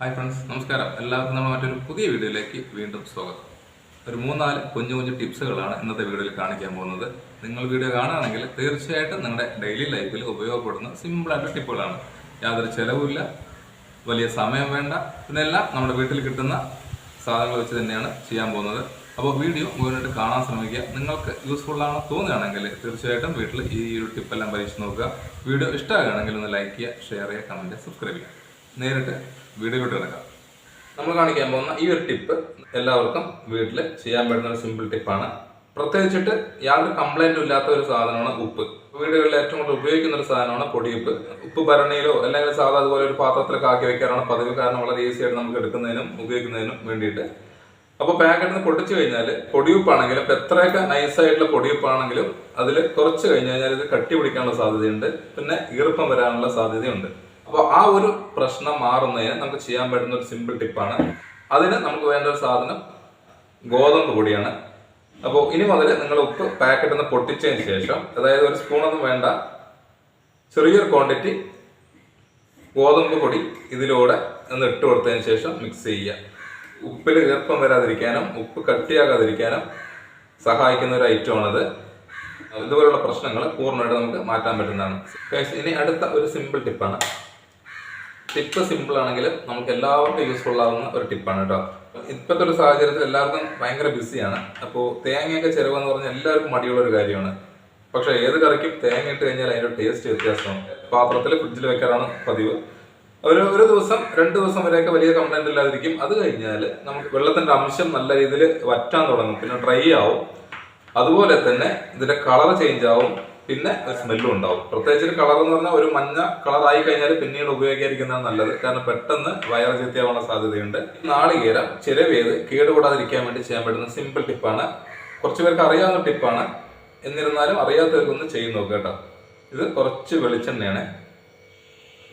Hi friends നമസ്കാരം. എല്ലാവർക്കും നമ്മൾ മറ്റൊരു പുതിയ വീഡിയോയിലേക്ക് വീണ്ടും സ്വാഗതം. ഒരു മൂന്നാൽ കുഞ്ഞു കുഞ്ഞു ടിപ്സുകളാണ് ഇന്നത്തെ വീഡിയോയിൽ കാണിക്കാൻ പോകുന്നത്. നിങ്ങൾ വീഡിയോ കാണുകയാണെങ്കിൽ തീർച്ചയായിട്ടും നിങ്ങളുടെ ഡെയിലി ലൈഫിൽ ഉപയോഗപ്പെടുന്ന സിമ്പിളായിട്ട് ടിപ്പുകളാണ്. യാതൊരു ചിലവുമില്ല വലിയ സമയം വേണ്ട. ഇതെല്ലാം നമ്മുടെ വീട്ടിൽ കിട്ടുന്ന സാധനങ്ങൾ വെച്ച് തന്നെയാണ് ചെയ്യാൻ പോകുന്നത്. അപ്പോൾ വീഡിയോ മുഴുവനായിട്ട് കാണാൻ ശ്രമിക്കുക. നിങ്ങൾക്ക് യൂസ്ഫുൾ ആണെന്ന് തോന്നുകയാണെങ്കിൽ തീർച്ചയായിട്ടും വീട്ടിൽ ഈ ഒരു ടിപ്പെല്ലാം പരീക്ഷിച്ച് നോക്കുക. വീഡിയോ ഇഷ്ടമാകുകയാണെങ്കിൽ ഒന്ന് ലൈക്ക് ചെയ്യുക ഷെയർ ചെയ്യുക കമന്റ് സബ്സ്ക്രൈബ് ചെയ്യുക. നേരിട്ട് വീഡിയോയിലോട്ട് കിടക്കാം. നമ്മൾ കാണിക്കാൻ പോകുന്ന ഈ ഒരു ടിപ്പ് എല്ലാവർക്കും വീട്ടിൽ ചെയ്യാൻ പറ്റുന്ന ഒരു സിമ്പിൾ ടിപ്പാണ് പ്രത്യേകിച്ചിട്ട് യാതൊരു കംപ്ലൈന്റും ഇല്ലാത്ത ഒരു സാധനമാണ് ഉപ്പ്. വീടുകളിൽ ഏറ്റവും കൂടുതൽ ഉപയോഗിക്കുന്ന ഒരു സാധനമാണ് പൊടിയുപ്പ്. ഉപ്പ് ഭരണിയിലോ അല്ലെങ്കിൽ സാധാ അതുപോലെ ഒരു പാത്രത്തിലൊക്കെ ആക്കി വെക്കാറാണ് പതിവ്. കാരണം വളരെ ഈസി ആയിട്ട് നമുക്ക് എടുക്കുന്നതിനും ഉപയോഗിക്കുന്നതിനും വേണ്ടിയിട്ട്. അപ്പോൾ പാക്കറ്റിൽ നിന്ന് പൊട്ടിച്ചു കഴിഞ്ഞാൽ പൊടിയുപ്പാണെങ്കിലും ഇപ്പം എത്രയൊക്കെ നൈസായിട്ടുള്ള പൊടിയുപ്പാണെങ്കിലും അതിൽ കുറച്ച് കഴിഞ്ഞ് കഴിഞ്ഞാൽ ഇത് കട്ടി പിടിക്കാനുള്ള സാധ്യതയുണ്ട്. പിന്നെ ഈർപ്പം വരാനുള്ള സാധ്യതയുണ്ട്. അപ്പോൾ ആ ഒരു പ്രശ്നം മാറുന്നതിന് നമുക്ക് ചെയ്യാൻ പറ്റുന്ന ഒരു സിമ്പിൾ ടിപ്പാണ് അതിന് നമുക്ക് വേണ്ട ഒരു സാധനം ഗോതമ്പ് പൊടിയാണ്. അപ്പോൾ ഇനി മുതൽ നിങ്ങൾ ഉപ്പ് പാക്കറ്റിൽ നിന്ന് പൊട്ടിച്ചതിന് ശേഷം അതായത് ഒരു സ്പൂണൊന്നും വേണ്ട ചെറിയൊരു ക്വാണ്ടിറ്റി ഗോതമ്പ് പൊടി ഇതിലൂടെ ഒന്ന് ഇട്ട് കൊടുത്തതിന് ശേഷം മിക്സ് ചെയ്യുക. ഉപ്പിൽ ഈർപ്പം വരാതിരിക്കാനും ഉപ്പ് കട്ടിയാകാതിരിക്കാനും സഹായിക്കുന്ന ഒരു ഐറ്റമാണത് ഇതുപോലുള്ള പ്രശ്നങ്ങൾ പൂർണമായിട്ട് നമുക്ക് മാറ്റാൻ പറ്റുന്നതാണ്. ഇനി അടുത്ത ഒരു സിമ്പിൾ ടിപ്പാണ് ടിപ്പ് സിമ്പിൾ ആണെങ്കിലും നമുക്ക് എല്ലാവർക്കും യൂസ്ഫുൾ ആവുന്ന ഒരു ടിപ്പാണ് കേട്ടോ ഇപ്പോഴത്തെ ഒരു സാഹചര്യത്തിൽ എല്ലാവർക്കും ഭയങ്കര ബിസിയാണ് അപ്പോൾ തേങ്ങയൊക്കെ ചിലവെന്ന് പറഞ്ഞാൽ എല്ലാവർക്കും മടിയുള്ള ഒരു കാര്യമാണ്. പക്ഷേ ഏത് കറിക്കും തേങ്ങ ഇട്ട് കഴിഞ്ഞാൽ അതിന്റെ ടേസ്റ്റ് വ്യത്യാസമാണ്. പാത്രത്തിൽ ഫ്രിഡ്ജിൽ വെക്കാറാണ് പതിവ്. ഒരു ഒരു ദിവസം രണ്ട് ദിവസം വരെയൊക്കെ വലിയ കംപ്ലൈന്റ് ഇല്ലാതിരിക്കും. അത് കഴിഞ്ഞാൽ നമുക്ക് വെള്ളത്തിന്റെ അംശം നല്ല രീതിയിൽ വറ്റാൻ തുടങ്ങും. പിന്നെ ഡ്രൈ ആവും. അതുപോലെ തന്നെ ഇതിന്റെ കളർ ചേഞ്ച് ആവും. പിന്നെ സ്മെല്ലും ഉണ്ടാവും. പ്രത്യേകിച്ച് ഒരു കളർ എന്ന് പറഞ്ഞാൽ ഒരു മഞ്ഞ കളർ ആയി കഴിഞ്ഞാൽ പിന്നീട് ഉപയോഗിക്കാതിരിക്കുന്നതാണ് നല്ലത്. കാരണം പെട്ടെന്ന് വയറ് ചീത്തയാവാനുള്ള സാധ്യതയുണ്ട്. നാളികേരം ചിലവേത് കേടുകൂടാതിരിക്കാൻ വേണ്ടി ചെയ്യാൻ പറ്റുന്ന സിമ്പിൾ ടിപ്പാണ് കുറച്ച് പേർക്ക് അറിയാവുന്ന ടിപ്പാണ് എന്നിരുന്നാലും അറിയാത്തവർക്കൊന്ന് ചെയ്ത് നോക്കുക കേട്ടോ. ഇത് കുറച്ച് വെളിച്ചെണ്ണയാണ്.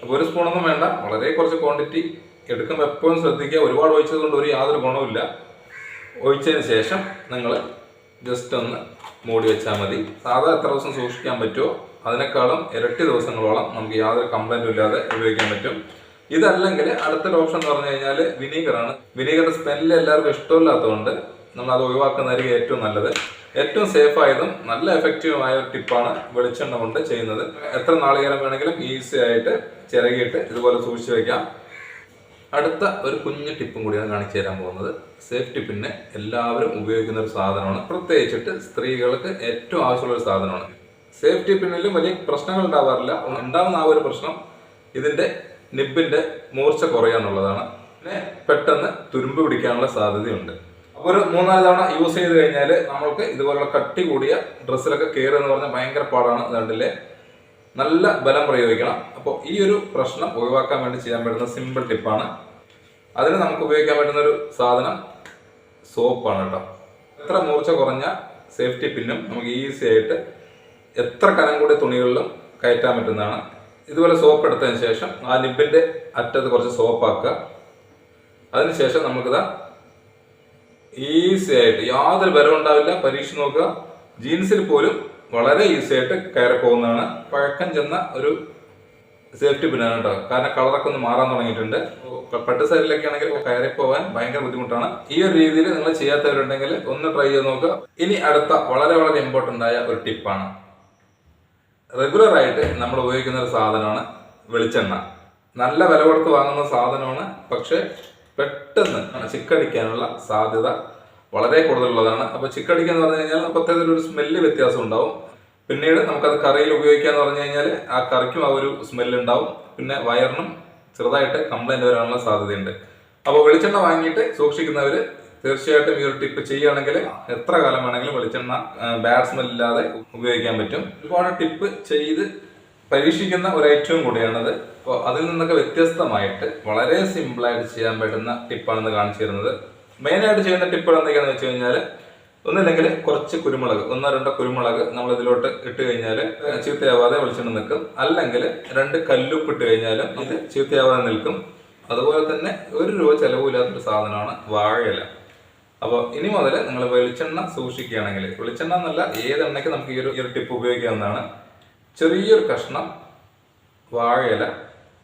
അപ്പോൾ ഒരു സ്പൂണൊന്നും വേണ്ട. വളരെ കുറച്ച് ക്വാണ്ടിറ്റി എടുക്കുമ്പോൾ എപ്പോഴും ശ്രദ്ധിക്കുക. ഒരുപാട് ഒഴിച്ചത് കൊണ്ട് ഒരു യാതൊരു ഗുണവുമില്ല. ഒഴിച്ചതിന് ശേഷം നിങ്ങൾ ജസ്റ്റ് ഒന്ന് മൂടി വെച്ചാൽ മതി. സാധാ എത്ര ദിവസം സൂക്ഷിക്കാൻ പറ്റുമോ അതിനേക്കാളും ഇരട്ടി ദിവസങ്ങളോളം നമുക്ക് യാതൊരു കംപ്ലൈന്റും ഇല്ലാതെ ഉപയോഗിക്കാൻ പറ്റും. ഇതല്ലെങ്കിൽ അടുത്തൊരു ഓപ്ഷൻ എന്ന് പറഞ്ഞു കഴിഞ്ഞാൽ വിനീഗറാണ്. വിനീഗറിന്റെ സ്മെല്ല് എല്ലാവർക്കും ഇഷ്ടമില്ലാത്തതുകൊണ്ട് നമ്മൾ അത് ഒഴിവാക്കുന്നതായിരിക്കും ഏറ്റവും നല്ലത്. ഏറ്റവും സേഫ് ആയതും നല്ല എഫക്റ്റീവുമായ ഒരു ടിപ്പാണ് വെളിച്ചെണ്ണ കൊണ്ട് ചെയ്യുന്നത്. എത്ര നാളികേരം വേണമെങ്കിലും ഈസി ആയിട്ട് ചിരകിയിട്ട് ഇതുപോലെ സൂക്ഷിച്ചു വെക്കാം. അടുത്ത ഒരു കുഞ്ഞു ടിപ്പും കൂടിയാണ് കാണിച്ചു തരാൻ പോകുന്നത്. സേഫ്റ്റി പിന്നെ എല്ലാവരും ഉപയോഗിക്കുന്ന ഒരു സാധനമാണ്. പ്രത്യേകിച്ചിട്ട് സ്ത്രീകൾക്ക് ഏറ്റവും ആവശ്യമുള്ള ഒരു സാധനമാണ്. സേഫ്റ്റി പിന്നിലും വലിയ പ്രശ്നങ്ങൾ ഉണ്ടാവാറില്ല. ഉണ്ടാവുന്ന ആ ഒരു പ്രശ്നം ഇതിന്റെ നിബിന്റെ മൂർച്ച കുറയാന്നുള്ളതാണ് പിന്നെ പെട്ടെന്ന് തുരുമ്പ് പിടിക്കാനുള്ള സാധ്യതയുണ്ട്. അപ്പോൾ ഒരു മൂന്നാൽ തവണ യൂസ് ചെയ്ത് കഴിഞ്ഞാൽ നമ്മൾക്ക് ഇതുപോലുള്ള കട്ടി കൂടിയ ഡ്രസ്സിലൊക്കെ കയറുക എന്ന് പറഞ്ഞാൽ ഭയങ്കര പാടാണ്. കണ്ടില്ലേ? നല്ല ബലം പ്രയോഗിക്കണം. അപ്പോൾ ഈ ഒരു പ്രശ്നം ഒഴിവാക്കാൻ വേണ്ടി ചെയ്യാൻ പറ്റുന്ന സിമ്പിൾ ടിപ്പാണ് അതിന് നമുക്ക് ഉപയോഗിക്കാൻ പറ്റുന്ന ഒരു സാധനം സോപ്പാണ് കേട്ടോ. എത്ര മൂർച്ച കുറഞ്ഞ സേഫ്റ്റി പിന്നും നമുക്ക് ഈസി ആയിട്ട് എത്ര കനം കൂടിയ തുണികളിലും കയറ്റാൻ പറ്റുന്നതാണ്. ഇതുപോലെ സോപ്പ് എടുത്തതിന് ശേഷം ആ നിബിന്റെ അറ്റത്ത് കുറച്ച് സോപ്പാക്കുക അതിനുശേഷം നമുക്കിതാ ഈസി ആയിട്ട് യാതൊരു ബലം ഉണ്ടാവില്ല. പരീക്ഷ നോക്കുക. ജീൻസിൽ പോലും വളരെ ഈസി ആയിട്ട് കയറി പോകുന്നതാണ്. പഴക്കം ചെന്ന ഒരു സേഫ്റ്റി പിന്നാണ് കേട്ടോ കാരണം കളറൊക്കെ ഒന്ന് മാറാൻ തുടങ്ങിയിട്ടുണ്ട്. പട്ട് സൈഡിലൊക്കെ ആണെങ്കിൽ കയറി പോകാൻ ഭയങ്കര ബുദ്ധിമുട്ടാണ്. ഈ ഒരു രീതിയിൽ നിങ്ങൾ ചെയ്യാത്തവരുണ്ടെങ്കിൽ ഒന്ന് ട്രൈ ചെയ്ത് നോക്കുക. ഇനി അടുത്ത വളരെ വളരെ ഇമ്പോർട്ടന്റ് ആയ ഒരു ടിപ്പാണ് റെഗുലർ ആയിട്ട് നമ്മൾ ഉപയോഗിക്കുന്ന ഒരു സാധനമാണ് വെളിച്ചെണ്ണ. നല്ല വില കൊടുത്ത് വാങ്ങുന്ന സാധനമാണ്. പക്ഷേ പെട്ടെന്ന് ചിക്കടിക്കാനുള്ള സാധ്യത വളരെ കൂടുതലുള്ളതാണ്. അപ്പോൾ ചിക്കടിക്കുക എന്ന് പറഞ്ഞു കഴിഞ്ഞാൽ പ്രത്യേകത ഒരു സ്മെല്ല് വ്യത്യാസം ഉണ്ടാവും. പിന്നീട് നമുക്കത് കറിയിൽ ഉപയോഗിക്കാന്ന് പറഞ്ഞു കഴിഞ്ഞാൽ ആ കറിക്കും ആ ഒരു സ്മെല്ല് ഉണ്ടാവും. പിന്നെ വയറിനും ചെറുതായിട്ട് കംപ്ലൈന്റ് വരാനുള്ള സാധ്യതയുണ്ട്. അപ്പോൾ വെളിച്ചെണ്ണ വാങ്ങിയിട്ട് സൂക്ഷിക്കുന്നവർ തീർച്ചയായിട്ടും ഈ ഒരു ടിപ്പ് ചെയ്യുകയാണെങ്കിൽ എത്ര കാലം വേണമെങ്കിലും വെളിച്ചെണ്ണ ബാഡ് സ്മെൽ ഇല്ലാതെ ഉപയോഗിക്കാൻ പറ്റും. ഒരുപാട് ടിപ്പ് ചെയ്ത് പരീക്ഷിക്കുന്ന ഒരു ഐറ്റവും കൂടിയാണത്. അപ്പോൾ അതിൽ നിന്നൊക്കെ വ്യത്യസ്തമായിട്ട് വളരെ സിമ്പിളായിട്ട് ചെയ്യാൻ പറ്റുന്ന ടിപ്പാണെന്ന് കാണിച്ചു തരുന്നത്. മെയിനായിട്ട് ചെയ്യുന്ന ടിപ്പുകൾ എന്തൊക്കെയാണെന്ന് വെച്ച് കഴിഞ്ഞാൽ ഒന്നില്ലെങ്കിൽ കുറച്ച് കുരുമുളക് ഒന്നോ രണ്ടോ കുരുമുളക് നമ്മൾ ഇതിലോട്ട് ഇട്ട് കഴിഞ്ഞാൽ ചീത്തയാവാതെ വെളിച്ചെണ്ണ നിൽക്കും. അല്ലെങ്കിൽ രണ്ട് കല്ലുപ്പ് ഇട്ട് കഴിഞ്ഞാലും ഇത് ചീത്തയാവാതെ നിൽക്കും. അതുപോലെ തന്നെ ഒരു രൂപ ചിലവില്ലാത്തൊരു സാധനമാണ് വാഴയില. അപ്പോൾ ഇനി മുതൽ നിങ്ങൾ വെളിച്ചെണ്ണ സൂക്ഷിക്കുകയാണെങ്കിൽ വെളിച്ചെണ്ണ എന്നല്ല ഏതെണ്ണയ്ക്ക് നമുക്ക് ഈ ഒരു ഈ ഒരു ടിപ്പ് ഉപയോഗിക്കാവുന്നതാണ്. ചെറിയൊരു കഷ്ണം വാഴയില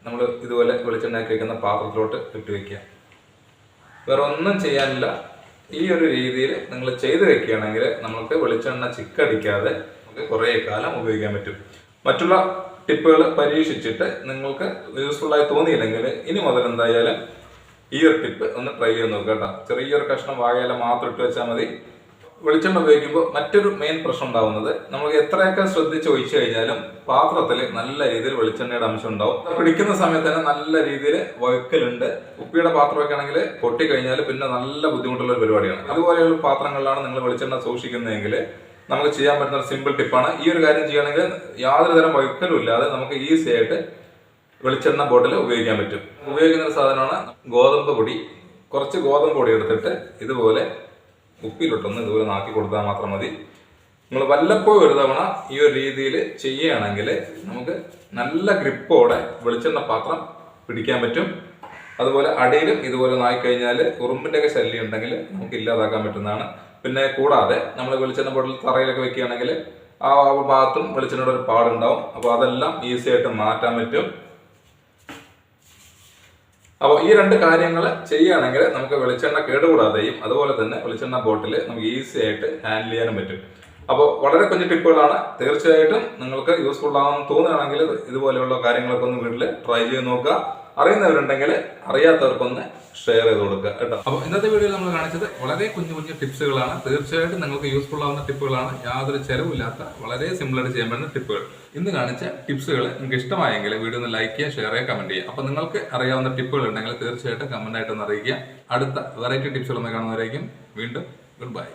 നമ്മൾ ഇതുപോലെ വെളിച്ചെണ്ണയൊക്കെ വയ്ക്കുന്ന പാത്രത്തിലോട്ട് ഇട്ട് വെക്കുക. വേറെ ഒന്നും ചെയ്യാനില്ല. ഈ ഒരു രീതിയിൽ നിങ്ങൾ ചെയ്ത് വെക്കുകയാണെങ്കിൽ നമുക്ക് വെളിച്ചെണ്ണ ചിക്കടിക്കാതെ നമുക്ക് കുറേ കാലം ഉപയോഗിക്കാൻ പറ്റും. മറ്റുള്ള ടിപ്പുകൾ പരീക്ഷിച്ചിട്ട് നിങ്ങൾക്ക് യൂസ്ഫുൾ ആയി തോന്നിയില്ലെങ്കിൽ ഇനി മുതൽ എന്തായാലും ഈ ഒരു ടിപ്പ് ഒന്ന് ട്രൈ ചെയ്ത് നോക്കുക കേട്ടോ. ചെറിയൊരു കഷ്ണം വാഴയില മാത്രം ഇട്ട് വെച്ചാൽ മതി. വെളിച്ചെണ്ണ ഉപയോഗിക്കുമ്പോൾ മറ്റൊരു മെയിൻ പ്രശ്നം ഉണ്ടാവുന്നത് നമ്മൾ എത്രയൊക്കെ ശ്രദ്ധിച്ച് ഒഴിച്ചു കഴിഞ്ഞാലും പാത്രത്തിൽ നല്ല രീതിയിൽ വെളിച്ചെണ്ണയുടെ അംശം ഉണ്ടാവും. പിടിക്കുന്ന സമയത്ത് തന്നെ നല്ല രീതിയിൽ വഴുക്കലുണ്ട്. ഉപ്പിയുടെ പാത്രമൊക്കെ ആണെങ്കിൽ പൊട്ടിക്കഴിഞ്ഞാൽ പിന്നെ നല്ല ബുദ്ധിമുട്ടുള്ള ഒരു പരിപാടിയാണ്. അതുപോലെയുള്ള പാത്രങ്ങളിലാണ് നിങ്ങൾ വെളിച്ചെണ്ണ സൂക്ഷിക്കുന്നതെങ്കിൽ നമുക്ക് ചെയ്യാൻ പറ്റുന്ന ഒരു സിമ്പിൾ ടിപ്പാണ് ഈ ഒരു കാര്യം ചെയ്യുകയാണെങ്കിൽ യാതൊരു തരം വഴുക്കലും ഇല്ലാതെ നമുക്ക് ഈസി ആയിട്ട് വെളിച്ചെണ്ണ ബോട്ടിൽ ഉപയോഗിക്കാൻ പറ്റും. ഉപയോഗിക്കുന്ന ഒരു സാധനമാണ് ഗോതമ്പ് പൊടി. കുറച്ച് ഗോതമ്പ് പൊടി എടുത്തിട്ട് ഇതുപോലെ ഉപ്പിലിട്ടൊന്ന് ഇതുപോലെ നാക്കി കൊടുത്താൽ മാത്രം മതി. നിങ്ങൾ വല്ലപ്പോഴും ഒരു തവണ ഈ ഒരു രീതിയിൽ ചെയ്യുകയാണെങ്കിൽ നമുക്ക് നല്ല ഗ്രിപ്പോടെ വെളിച്ചെണ്ണ പാത്രം പിടിക്കാൻ പറ്റും. അതുപോലെ അടിയിലും ഇതുപോലെ നായിക്കഴിഞ്ഞാൽ ഉറുമ്പിന്റെ ഒക്കെ ശല്യം ഉണ്ടെങ്കിൽ നമുക്ക് ഇല്ലാതാക്കാൻ പറ്റുന്നതാണ്. പിന്നെ കൂടാതെ നമ്മൾ വെളിച്ചെണ്ണ ബോട്ടിൽ തറയിലൊക്കെ വെക്കുകയാണെങ്കിൽ ആ ഭാഗത്തും വെളിച്ചെണ്ണയുടെ ഒരു പാടുണ്ടാവും. അപ്പോൾ അതെല്ലാം ഈസി ആയിട്ട് മാറ്റാൻ പറ്റും. അപ്പോൾ ഈ രണ്ട് കാര്യങ്ങൾ ചെയ്യുകയാണെങ്കിൽ നമുക്ക് വെളിച്ചെണ്ണ കേടുകൂടാതെയും അതുപോലെ തന്നെ വെളിച്ചെണ്ണ ബോട്ടിൽ നമുക്ക് ഈസി ആയിട്ട് ഹാൻഡിൽ ചെയ്യാനും പറ്റും. അപ്പോൾ വളരെ കുഞ്ഞു ടിപ്പുകളാണ്. തീർച്ചയായിട്ടും നിങ്ങൾക്ക് യൂസ്ഫുൾ ആണെന്ന് തോന്നുകയാണെങ്കിൽ ഇതുപോലെയുള്ള കാര്യങ്ങളൊക്കെ ഒന്ന് വീട്ടിൽ ട്രൈ ചെയ്ത് നോക്കുക. അറിയുന്നവരുണ്ടെങ്കിൽ അറിയാത്തവർക്കൊന്ന് ഷെയർ ചെയ്ത് കൊടുക്കുക കേട്ടോ. അപ്പോൾ ഇന്നത്തെ വീഡിയോയിൽ നമ്മൾ കാണിച്ചത് വളരെ കുഞ്ഞു കുഞ്ഞു ടിപ്സുകളാണ്. തീർച്ചയായിട്ടും നിങ്ങൾക്ക് യൂസ്ഫുൾ ആവുന്ന ടിപ്പുകളാണ്. യാതൊരു ചെലവില്ലാത്ത വളരെ സിമ്പിൾ ആയിട്ട് ചെയ്യാൻ പറ്റുന്ന ടിപ്പുകൾ. ഇന്ന് കാണിച്ച ടിപ്സുകൾ നിങ്ങൾക്ക് ഇഷ്ടമായെങ്കിൽ വീഡിയോ ഒന്ന് ലൈക്ക് ചെയ്യുക ഷെയർ ചെയ്യുക കമന്റ് ചെയ്യുക. അപ്പോൾ നിങ്ങൾക്ക് അറിയാവുന്ന ടിപ്പുകൾ ഉണ്ടെങ്കിൽ തീർച്ചയായിട്ടും കമന്റ് ആയിട്ടൊന്ന് അറിയിക്കുക. അടുത്ത വെറൈറ്റി ടിപ്സുകൾ ഒന്ന് കാണുന്നവരായിരിക്കും വീണ്ടും ഗുഡ് ബൈ